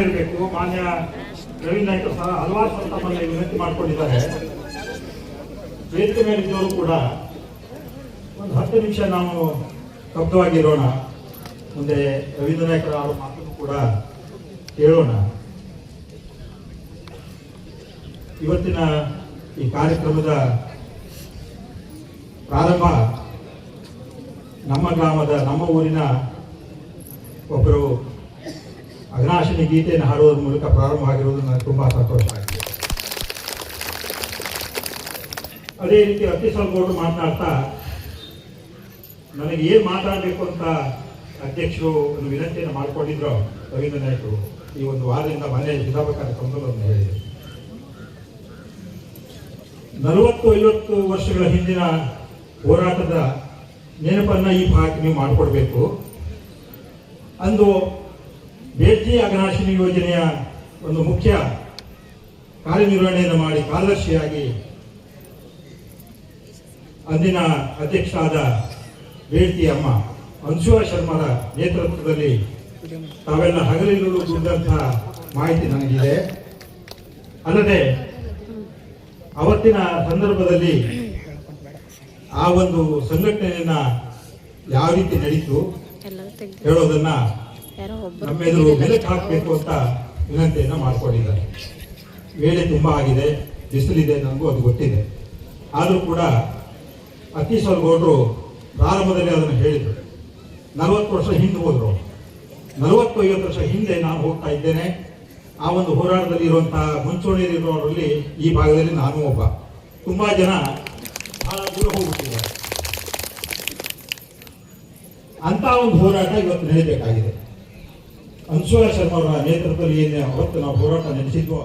ಇರಬೇಕು ಮಾನ್ಯ ರವೀಂದ್ರ ನಾಯ್ಕ ಸಹ ಹಲವಾರು ತಮ್ಮಲ್ಲಿ ವಿನಂತಿ ಮಾಡಿಕೊಂಡಿದ್ದಾರೆ. ವೇದಿಕೆ ಮೇಲಿದ್ದವರು ಕೂಡ ಒಂದು ಹತ್ತು ನಿಮಿಷ ನಾವು ಶಬ್ದವಾಗಿರೋಣ ಮುಂದೆ ರವೀಂದ್ರ ನಾಯ್ಕರ ಅವರ ಮಾತನ್ನು ಕೂಡ ಕೇಳೋಣ. ಇವತ್ತಿನ ಈ ಕಾರ್ಯಕ್ರಮದ ಪ್ರಾರಂಭ ನಮ್ಮ ಗ್ರಾಮದ ನಮ್ಮ ಊರಿನ ಒಬ್ಬರು ಅಘನಾಶಿನಿ ಗೀತೆಯನ್ನು ಹಾಡುವುದರ ಮೂಲಕ ಪ್ರಾರಂಭ ಆಗಿರುವುದು ನನಗೆ ತುಂಬಾ ಸಂತೋಷ ಆಗಿದೆ. ಅದೇ ರೀತಿ ಅತಿಸಲ್ ಗೌಡರು ಮಾತನಾಡ್ತಾ, ನನಗೆ ಏನು ಮಾತಾಡಬೇಕು ಅಂತ ಅಧ್ಯಕ್ಷರು ಒಂದು ವಿನಂತಿಯನ್ನು ಮಾಡಿಕೊಂಡಿದ್ರು, ರವೀಂದ್ರ ನಾಯ್ಕರು, ಈ ಒಂದು ವಾರದಿಂದ ಮನೆ ವಿಧಾನಕಾರಿ ಸಂದರ್ಭವನ್ನು ಹೇಳಿದರು. ನಲವತ್ತು ಐವತ್ತು ವರ್ಷಗಳ ಹಿಂದಿನ ಹೋರಾಟದ ನೆನಪನ್ನ ಈ ಭಾಗಕ್ಕೆ ನೀವು ಮಾಡಿಕೊಡ್ಬೇಕು. ಅಂದು ಬೇಟಿ ಅಗ್ನಾಶಿನಿ ಯೋಜನೆಯ ಒಂದು ಮುಖ್ಯ ಕಾರ್ಯನಿರ್ವಹಣೆಯನ್ನು ಮಾಡಿ ಕಾರ್ಯದರ್ಶಿಯಾಗಿ ಅಂದಿನ ಅಧ್ಯಕ್ಷರಾದ ಬೇಡ್ತಿ ಅಮ್ಮ ಅಂಶುವ ಶರ್ಮರ ನೇತೃತ್ವದಲ್ಲಿ ತಾವೆಲ್ಲ ಹಗಲಿರುಳು ಕುರಿತಂತಹ ಮಾಹಿತಿ ನನಗಿದೆ. ಅಲ್ಲದೆ ಅವತ್ತಿನ ಸಂದರ್ಭದಲ್ಲಿ ಆ ಒಂದು ಸಂಘಟನೆಯನ್ನ ಯಾವ ರೀತಿ ನಡೀತು ಹೇಳೋದನ್ನ ಯಾರೋ ಎದುರು ಬೆಲೆಗೆ ಹಾಕಬೇಕು ಅಂತ ವಿನಂತಿಯನ್ನು ಮಾಡ್ಕೊಂಡಿದ್ದಾರೆ. ವೇಳೆ ತುಂಬ ಆಗಿದೆ ಬಿಸಿಲಿದೆ ನನಗೂ ಅದು ಗೊತ್ತಿದೆ. ಆದರೂ ಕೂಡ ಅತೀಶ್ವರ್ ಗೌಡರು ಪ್ರಾರಂಭದಲ್ಲಿ ಅದನ್ನು ಹೇಳಿದರು. ನಲವತ್ತು ವರ್ಷ ಹಿಂದೆ ಹೋದರು. ನಲವತ್ತು ಐವತ್ತು ವರ್ಷ ಹಿಂದೆ ನಾನು ಹೋಗ್ತಾ ಇದ್ದೇನೆ. ಆ ಒಂದು ಹೋರಾಟದಲ್ಲಿ ಇರುವಂತಹ ಮುಂಚೂಣಿಯಲ್ಲಿರುವವರಲ್ಲಿ ಈ ಭಾಗದಲ್ಲಿ ನಾನು ಒಬ್ಬ. ತುಂಬ ಜನ ಬಹಳ ದೂರ ಹೋಗ್ಬಿಟ್ಟಿದ್ದಾರೆ. ಅಂತ ಒಂದು ಹೋರಾಟ ಇವತ್ತು ನಡೀಬೇಕಾಗಿದೆ. ಅನ್ಸೂಯ ಶರ್ಮ ಅವರ ನೇತೃತ್ವದಲ್ಲಿ ಏನೇ ಅವತ್ತು ನಾವು ಹೋರಾಟ ನಡೆಸಿದ್ವೋ